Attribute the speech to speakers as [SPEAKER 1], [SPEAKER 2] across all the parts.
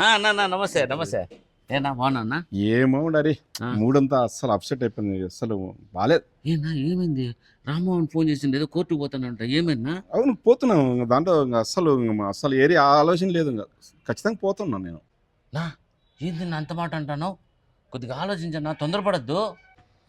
[SPEAKER 1] అన్న నమస్తే నమస్తే. ఏనా బాగున్నా
[SPEAKER 2] ఏమో
[SPEAKER 1] ఆ.
[SPEAKER 2] మూడంతా అస్సలు అప్సెట్ అయిపోయింది. అస్సలు బాలేదు.
[SPEAKER 1] ఏనా ఏమైంది? రామ్మోహన్ ఫోన్ చేసిండు ఏదో కోర్టుకు పోతానంట. ఏమైనా
[SPEAKER 2] అవును పోతున్నాం. ఇంక దాంట్లో ఇంక అస్సలు అస్సలు ఏరి ఆలోచన లేదు ఇంకా. ఖచ్చితంగా పోతున్నాను నేను.
[SPEAKER 1] నా ఏంది నా అంత మాట అంటాను కొద్దిగా ఆలోచించన్నా తొందరపడద్దు.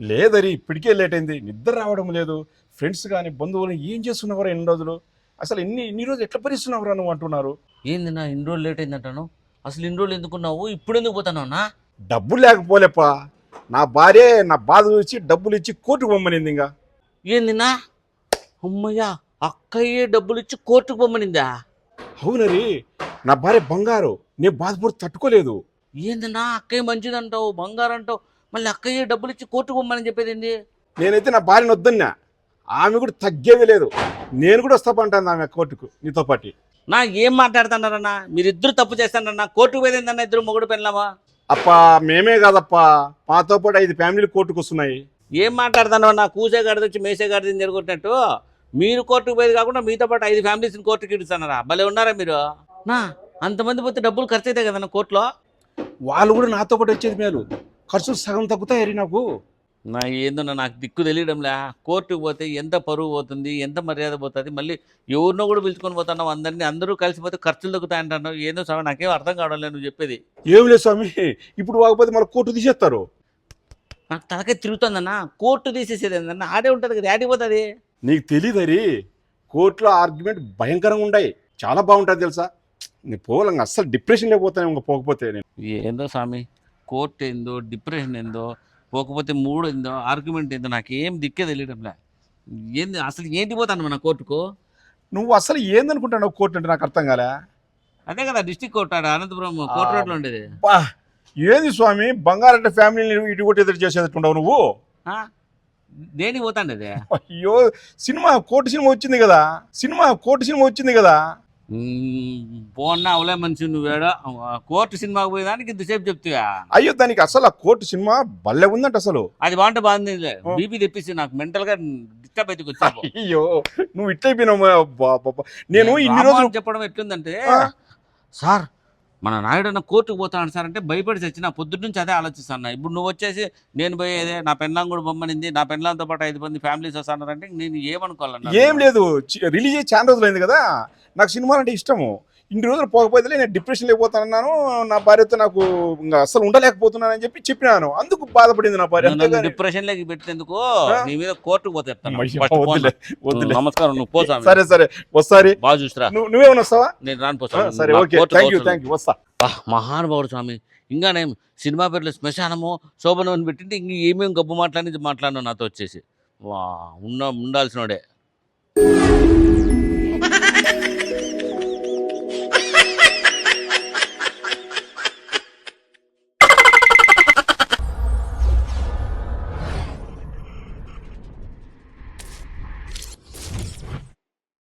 [SPEAKER 2] లేదరి ఇప్పటికే లేట్ అయింది. నిద్ర రావడం లేదు. ఫ్రెండ్స్ కానీ బంధువులు ఏం చేస్తున్నావురా ఎన్ని రోజులు? అసలు ఎన్ని ఇన్ని రోజులు ఎట్లా భరిస్తున్నావురా నువ్వు అంటున్నారు?
[SPEAKER 1] ఏంది నా ఇన్ని రోజులు లేట్ అయిందంటాను అసలు ఇన్ని రోజులు ఎందుకున్నావు ఇప్పుడు ఎందుకు పోతున్నావు నా
[SPEAKER 2] డబ్బులు లేకపోలేపా. నా భార్య నా బాధ చూసి డబ్బులు ఇచ్చి కోర్టుకు పంపనింది ఇంకా.
[SPEAKER 1] ఏంది నా? అమ్మయ్యా అక్కయ్యే డబ్బులు ఇచ్చి కోర్టుకు పొమ్మనిందా?
[SPEAKER 2] అవునరి నా భార్య బంగారు. నేను బాధపడి తట్టుకోలేదు.
[SPEAKER 1] ఏంది నా? అక్కయ్య మంచిదంటావు బంగారం అంటావు మళ్ళీ అక్కయ్యే డబ్బులు ఇచ్చి కోర్టుకు పొమ్మని చెప్పేది ఏంది?
[SPEAKER 2] నేనైతే నా భార్యను వద్దన్నా. ఆమె కూడా తగ్గేది లేదు. నేను కూడా వస్తా పంటాను ఆమె కోర్టుకు నీతో పాటు.
[SPEAKER 1] నా ఏం మాట్లాడుతున్నారన్నా? మీరిద్దరు తప్పు చేస్తానన్నా? కోర్టుకు పోయిందన్న ఇద్దరు మొగుడు పెళ్ళామా?
[SPEAKER 2] అప్పా మేమే కాదప్పా. మాతో పాటు ఐదు ఫ్యామిలీలు కోర్టుకు వస్తున్నాయి.
[SPEAKER 1] ఏం మాట్లాడుతున్నావు నా కూసే గాడిద వచ్చి మేసే గాడిద జరుగుతున్నట్టు మీరు కోర్టుకు పోయేది కాకుండా మీతో పాటు ఐదు ఫ్యామిలీస్ని కోర్టుకి ఇడుస్తున్నారా? భలే ఉన్నారా మీరు? నా అంతమంది పోతే డబ్బులు ఖర్చు అవుతాయి కదన్నా కోర్టులో?
[SPEAKER 2] వాళ్ళు కూడా నాతో పాటు వచ్చేది మేలు. ఖర్చులు సగం తగ్గుతాయి నాకు.
[SPEAKER 1] నా ఏందో నాకు దిక్కు తెలియడంలే. కోర్టుకు పోతే ఎంత పరువు పోతుంది ఎంత మర్యాద పోతుంది మళ్ళీ ఎవరినో కూడా పిలుచుకొని పోతున్నావు అందరినీ అందరూ కలిసిపోతే ఖర్చులు తగ్గుతాయి అంటున్నావు. ఏందో స్వామి నాకేం అర్థం కావడం లేదు నువ్వు చెప్పేది.
[SPEAKER 2] ఏం లేదు స్వామి ఇప్పుడు కాకపోతే మళ్ళీ కోర్టు తీసేస్తారు.
[SPEAKER 1] నాకు తలకే తిరుగుతుందన్నా. కోర్టు తీసేసేది ఏందన్నా? ఆడే ఉంటుంది కదా ఆడికి పోతుంది.
[SPEAKER 2] నీకు తెలియదరి కోర్టులో ఆర్గ్యుమెంట్ భయంకరంగా ఉంటాయి చాలా బాగుంటుంది తెలుసా? నేను పోవాలంగా అస్సలు డిప్రెషన్ లేకపోతాను ఇంకా పోకపోతే నేను.
[SPEAKER 1] ఏందో స్వామి కోర్టు ఏందో డిప్రెషన్ ఏందో పోకపోతే మూడు ఆర్గ్యుమెంట్ ఏందో నాకేం దిక్కే తెలియడంలే. ఏంది అసలు ఏంటి పోతాను మన కోర్టుకు?
[SPEAKER 2] నువ్వు అసలు ఏందనుకుంటున్నావు కోర్టు అంటే నాకు అర్థం కాలే.
[SPEAKER 1] అదే కదా డిస్టిక్ కోర్టు ఆడ అనంతపురం కోర్టు రోడ్లో ఉండేది.
[SPEAKER 2] ఏంది స్వామి బంగారంటే ఫ్యామిలీని ఇటు కొట్టి ఎదురు చేసేటట్టుండవు నువ్వు?
[SPEAKER 1] ఆ? దేనికి పోతాండి అది?
[SPEAKER 2] అయ్యో సినిమా కోర్టు సినిమా వచ్చింది కదా. సినిమా కోర్టు సినిమా వచ్చింది కదా.
[SPEAKER 1] పోన్నా అవలే మనిషి నువ్వేడో కోర్టు సినిమాకి పోయేదానికి ఇంతసేపు చెప్తావా
[SPEAKER 2] అయ్యో దానికి అసలు ఆ కోర్టు సినిమా భలే ఉందంట అసలు.
[SPEAKER 1] అది బాగుంటే బాగుంది. బీపీ తెప్పిస్తే నాకు మెంటల్గా డిస్టర్బ్ అయితే
[SPEAKER 2] అయ్యో నువ్వు ఇట్లయిపోయినావు. నేను ఇన్ని రోజులు
[SPEAKER 1] చెప్పడం ఎట్లుందంటే. సార్ మన నాయుడు కోర్టుకు పోతాడు సార్ అంటే భయపడి చచ్చిన పొద్దున్న నుంచి అదే ఆలోచిస్తాను ఇప్పుడు నువ్వు వచ్చేసి నేను పోయేదే నా పెళ్ళాం కూడా బొమ్మనింది నా పెళ్ళాంతో పాటు ఐదు మంది ఫ్యామిలీస్ వస్తానంటే నేను ఏమనుకోవాలన్నా?
[SPEAKER 2] ఏం లేదు రిలీజ్ చాలా రోజులు అయింది కదా. నాకు సినిమాలు అంటే ఇష్టము. ఇన్ని రోజులు పోకపోతే నేను డిప్రెషన్ లేకపోతానన్నాను నా భార్యతో నాకు ఇంకా అసలు ఉండలేకపోతున్నానని చెప్పి చెప్పినాను. అందుకు బాధపడింది నా భార్య.
[SPEAKER 1] డిప్రెషన్లోకి పెట్టేందుకు. నీ మీద కోర్టుకు పోతే. నమస్కారం నువ్వు పో స్వామి.
[SPEAKER 2] సరే సరే వస్తారి
[SPEAKER 1] బాగా చూసిరా.
[SPEAKER 2] నువ్వు నువ్వేమన్నా వస్తావా?
[SPEAKER 1] నేను రాను పో
[SPEAKER 2] ఆ,
[SPEAKER 1] స్వామి.
[SPEAKER 2] సరే okay. Thank you thank you వస్తా.
[SPEAKER 1] మహానుభావుడు స్వామి. ఇంకా నేను సినిమా పేర్లు శ్మశానము శోభనం అని పెట్టింటే ఇంక ఏమేమి గొప్ప మాట్లాడి మాట్లాడినా నాతో వచ్చేసి. వా ఉన్న ఉండాల్సినోడే.